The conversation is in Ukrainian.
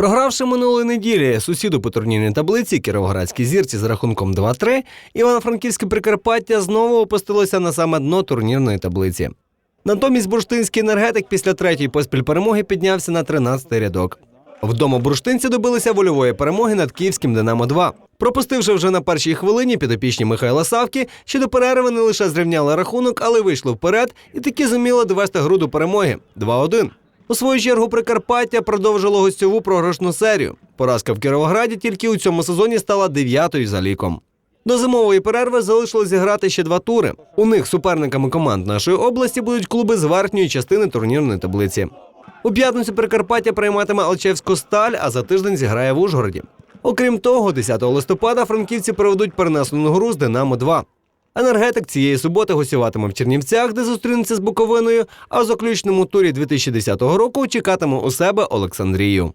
Програвши минулої неділі сусіду по турнірній таблиці Кіровоградській зірці з рахунком 2-3, Івано-Франківське Прикарпаття знову опустилося на саме дно турнірної таблиці. Натомість бурштинський енергетик після третьої поспіль перемоги піднявся на 13-й рядок. Вдома бурштинці добилися вольової перемоги над київським Динамо 2 Пропустивши вже на першій хвилині підопічні Михайла Савки, що до перерви не лише зрівняли рахунок, але вийшли вперед і таки зуміли довести гру до перемоги 2-1. У свою чергу Прикарпаття продовжило гостьову програшну серію. Поразка в Кіровограді тільки у цьому сезоні стала дев'ятою за ліком. До зимової перерви залишилось зіграти ще два тури. У них суперниками команд нашої області будуть клуби з верхньої частини турнірної таблиці. У п'ятницю Прикарпаття прийматиме Алчевську сталь, а за тиждень зіграє в Ужгороді. Окрім того, 10 листопада франківці проведуть перенесену гру з Динамо 2 Енергетик цієї суботи гостюватиме в Чернівцях, де зустрінеться з Буковиною, а в заключному турі 2010 року чекатиме у себе Олександрію.